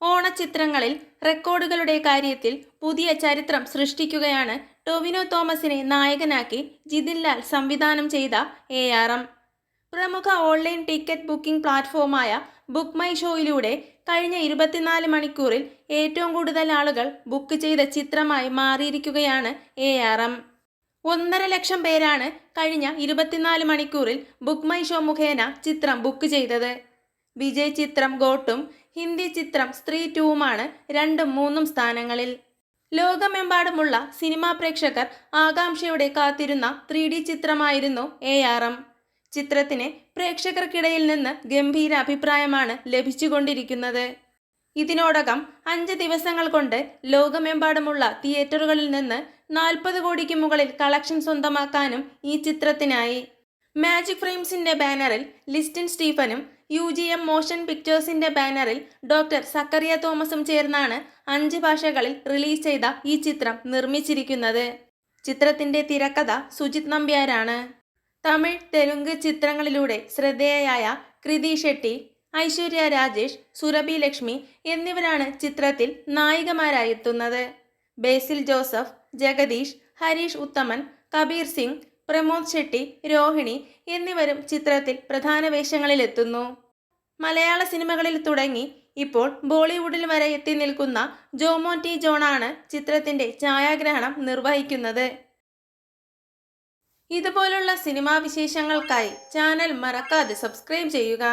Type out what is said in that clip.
ഓണച്ചിത്രങ്ങളിൽ റെക്കോർഡുകളുടെ കാര്യത്തിൽ പുതിയ ചരിത്രം സൃഷ്ടിക്കുകയാണ് ടൊവിനോ തോമസിനെ നായകനാക്കി ജിതിൻലാൽ സംവിധാനം ചെയ്ത എ ആർ എം പ്രമുഖ ഓൺലൈൻ ടിക്കറ്റ് ബുക്കിംഗ് പ്ലാറ്റ്ഫോമായ ബുക്ക് മൈ ഷോയിലൂടെ കഴിഞ്ഞ ഇരുപത്തിനാല് മണിക്കൂറിൽ ഏറ്റവും കൂടുതൽ ആളുകൾ ബുക്ക് ചെയ്ത ചിത്രമായി മാറിയിരിക്കുകയാണ് എ ആർ എം ഒന്നര ലക്ഷം പേരാണ് കഴിഞ്ഞ ഇരുപത്തിനാല് മണിക്കൂറിൽ ബുക്ക് മൈ ഷോ മുഖേന ചിത്രം ബുക്ക് ചെയ്തത്. വിജയ് ചിത്രം ഗോട്ടും ഹിന്ദി ചിത്രം സ്ത്രീ ടൂവുമാണ് രണ്ടും മൂന്നും സ്ഥാനങ്ങളിൽ. ലോകമെമ്പാടുമുള്ള സിനിമാ പ്രേക്ഷകർ ആകാംക്ഷയോടെ കാത്തിരുന്ന ത്രീ ഡി ചിത്രമായിരുന്നു എ ആർ എം. ചിത്രത്തിന് പ്രേക്ഷകർക്കിടയിൽ നിന്ന് ഗംഭീര അഭിപ്രായമാണ് ലഭിച്ചുകൊണ്ടിരിക്കുന്നത്. ഇതിനോടകം അഞ്ച് ദിവസങ്ങൾ കൊണ്ട് ലോകമെമ്പാടുമുള്ള തിയേറ്ററുകളിൽ നിന്ന് നാൽപ്പത് കോടിക്ക് മുകളിൽ കളക്ഷൻ സ്വന്തമാക്കാനും ഈ ചിത്രത്തിനായി. മാജിക് ഫ്രെയിംസിന്റെ ബാനറിൽ ലിസ്റ്റിൻ സ്റ്റീഫനും യു ജി എം മോഷൻ പിക്ചേഴ്സിന്റെ ബാനറിൽ ഡോക്ടർ സക്കറിയ തോമസും ചേർന്നാണ് അഞ്ച് ഭാഷകളിൽ റിലീസ് ചെയ്ത ഈ ചിത്രം നിർമ്മിച്ചിരിക്കുന്നത്. ചിത്രത്തിന്റെ തിരക്കഥ സുജിത് നമ്പ്യാരാണ്. തമിഴ് തെലുങ്ക് ചിത്രങ്ങളിലൂടെ ശ്രദ്ധേയയായ കൃതി ഷെട്ടി ഐശ്വര്യ രാജേഷ് സുരഭി ലക്ഷ്മി എന്നിവരാണ് ചിത്രത്തിൽ നായികമാരായെത്തുന്നത്. ബേസിൽ ജോസഫ് ജഗദീഷ് ഹരീഷ് ഉത്തമൻ കബീർ സിംഗ് പ്രമോദ് ഷെട്ടി രോഹിണി എന്നിവരും ചിത്രത്തിൽ പ്രധാന വേഷങ്ങളിലെത്തുന്നു. മലയാള സിനിമകളിൽ തുടങ്ങി ഇപ്പോൾ ബോളിവുഡിൽ വരെ എത്തി നിൽക്കുന്ന ജോമോൻ ടി ജോണാണ് ചിത്രത്തിന്റെ ഛായാഗ്രഹണം നിർവഹിക്കുന്നത്. ഇതുപോലുള്ള സിനിമാ വിശേഷങ്ങൾക്കായി ചാനൽ മറക്കാതെ സബ്സ്ക്രൈബ് ചെയ്യുക.